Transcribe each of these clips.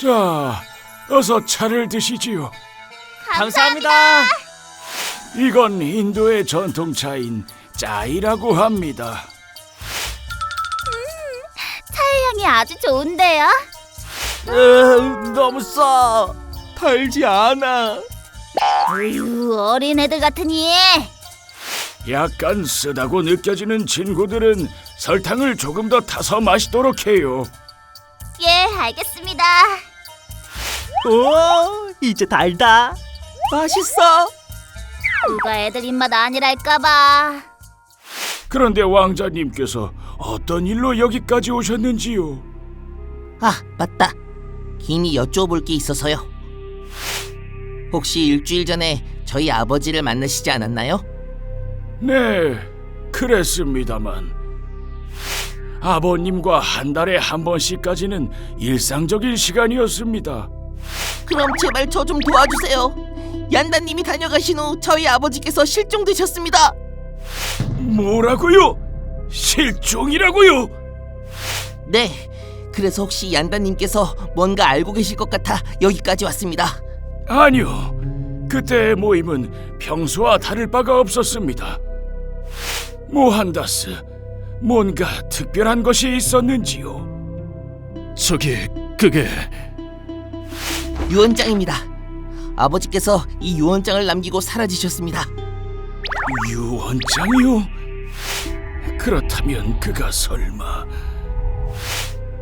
자, 어서 차를 드시지요. 감사합니다. 이건 인도의 전통차인 짜이라고 합니다. 차의 향이 아주 좋은데요. 으, 너무 써. 달지 않아. 으유, 어린애들 같으니. 약간 쓰다고 느껴지는 친구들은 설탕을 조금 더 타서 마시도록 해요. 예, 알겠습니다. 오, 이제 달다. 맛있어. 누가 애들 입맛 아니랄까봐. 그런데 왕자님께서 어떤 일로 여기까지 오셨는지요? 아, 맞다. 긴히 여쭤볼 게 있어서요. 혹시 일주일 전에 저희 아버지를 만나시지 않았나요? 네, 그랬습니다만 아버님과 한 달에 한 번씩까지는 일상적인 시간이었습니다. 그럼 제발 저 좀 도와주세요. 얀다님이 다녀가신 후 저희 아버지께서 실종되셨습니다. 뭐라고요? 실종이라고요? 네. 그래서 혹시 얀다님께서 뭔가 알고 계실 것 같아 여기까지 왔습니다. 아니요. 그때의 모임은 평소와 다를 바가 없었습니다. 모한다스, 뭔가 특별한 것이 있었는지요? 저기 그게 유언장입니다. 아버지께서 이 유언장을 남기고 사라지셨습니다. 유언장이요? 그렇다면 그가 설마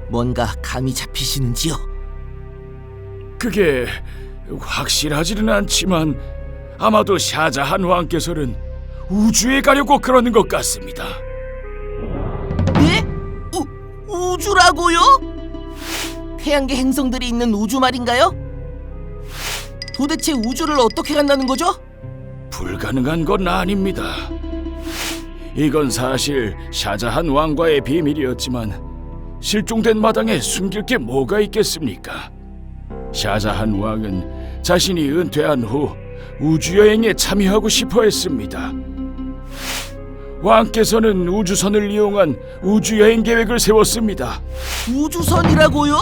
뭔가 감이 잡히시는지요? 그게 확실하지는 않지만 아마도 샤자한 왕께서는 우주에 가려고 그러는 것 같습니다. 네? 우, 우주라고요? 태양계 행성들이 있는 우주 말인가요? 도대체 우주를 어떻게 간다는 거죠? 불가능한 건 아닙니다. 이건 사실 샤자한 왕과의 비밀이었지만 실종된 마당에 숨길 게 뭐가 있겠습니까? 샤자한 왕은 자신이 은퇴한 후 우주 여행에 참여하고 싶어 했습니다. 왕께서는 우주선을 이용한 우주 여행 계획을 세웠습니다. 우주선이라고요?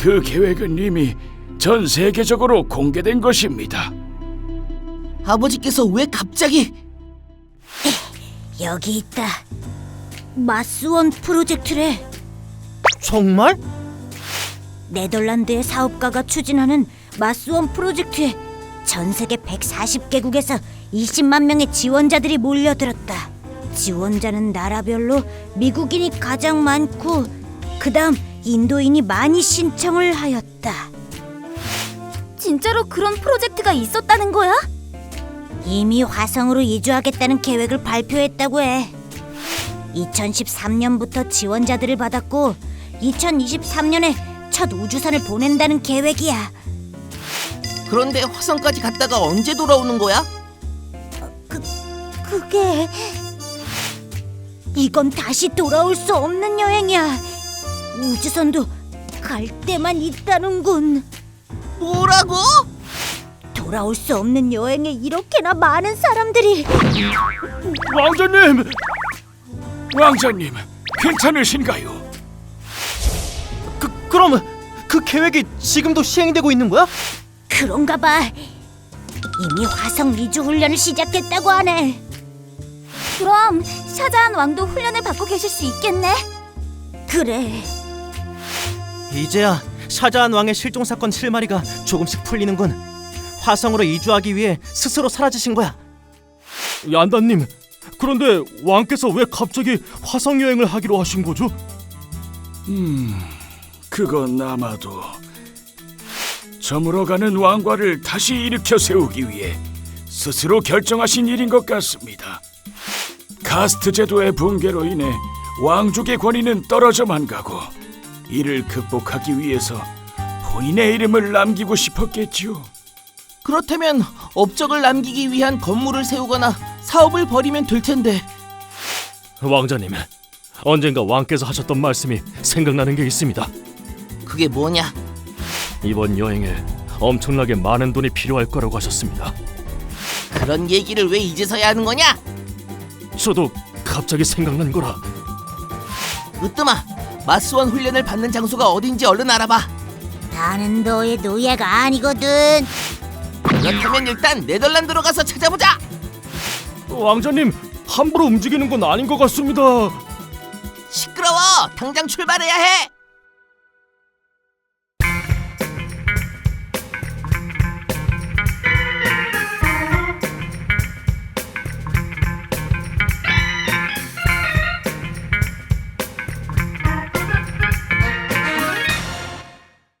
그 계획은 이미 전 세계적으로 공개된 것입니다. 아버지께서 왜 갑자기 여기 있다. 마스원 프로젝트래. 정말? 네덜란드의 사업가가 추진하는 마스원 프로젝트에 전 세계 140개국에서 20만 명의 지원자들이 몰려들었다. 지원자는 나라별로 미국인이 가장 많고 그다음 인도인이 많이 신청을 하였다. 진짜로 그런 프로젝트가 있었다는 거야? 이미 화성으로 이주하겠다는 계획을 발표했다고 해. 2013년부터 지원자들을 받았고 2023년에 첫 우주선을 보낸다는 계획이야. 그런데 화성까지 갔다가 언제 돌아오는 거야? 그게 이건 다시 돌아올 수 없는 여행이야. 우주선도 갈 때만 있다는군. 뭐라고? 돌아올 수 없는 여행에 이렇게나 많은 사람들이 왕자님! 왕자님, 괜찮으신가요? 그 그럼 그 계획이 지금도 시행되고 있는 거야? 그런가 봐. 이미 화성 이주 훈련을 시작했다고 하네. 그럼 샤자한 왕도 훈련을 받고 계실 수 있겠네. 그래. 이제야 샤자한 왕의 실종 사건 실마리가 조금씩 풀리는군. 화성으로 이주하기 위해 스스로 사라지신 거야. 얀다님, 그런데 왕께서 왜 갑자기 화성 여행을 하기로 하신 거죠? 그건 아마도 저물어가는 왕과를 다시 일으켜 세우기 위해 스스로 결정하신 일인 것 같습니다. 카스트 제도의 붕괴로 인해 왕족의 권위는 떨어져만 가고 이를 극복하기 위해서 본인의 이름을 남기고 싶었겠지요. 그렇다면 업적을 남기기 위한 건물을 세우거나 사업을 벌이면 될 텐데 왕자님, 언젠가 왕께서 하셨던 말씀이 생각나는 게 있습니다. 그게 뭐냐? 이번 여행에 엄청나게 많은 돈이 필요할 거라고 하셨습니다. 그런 얘기를 왜 이제서야 하는 거냐? 저도 갑자기 생각난 거라 으뜸아, 마스원 훈련을 받는 장소가 어딘지 얼른 알아봐. 나는 너의 노예가 아니거든. 그렇다면 일단 네덜란드로 가서 찾아보자. 왕자님 함부로 움직이는 건 아닌 것 같습니다. 시끄러워. 당장 출발해야 해.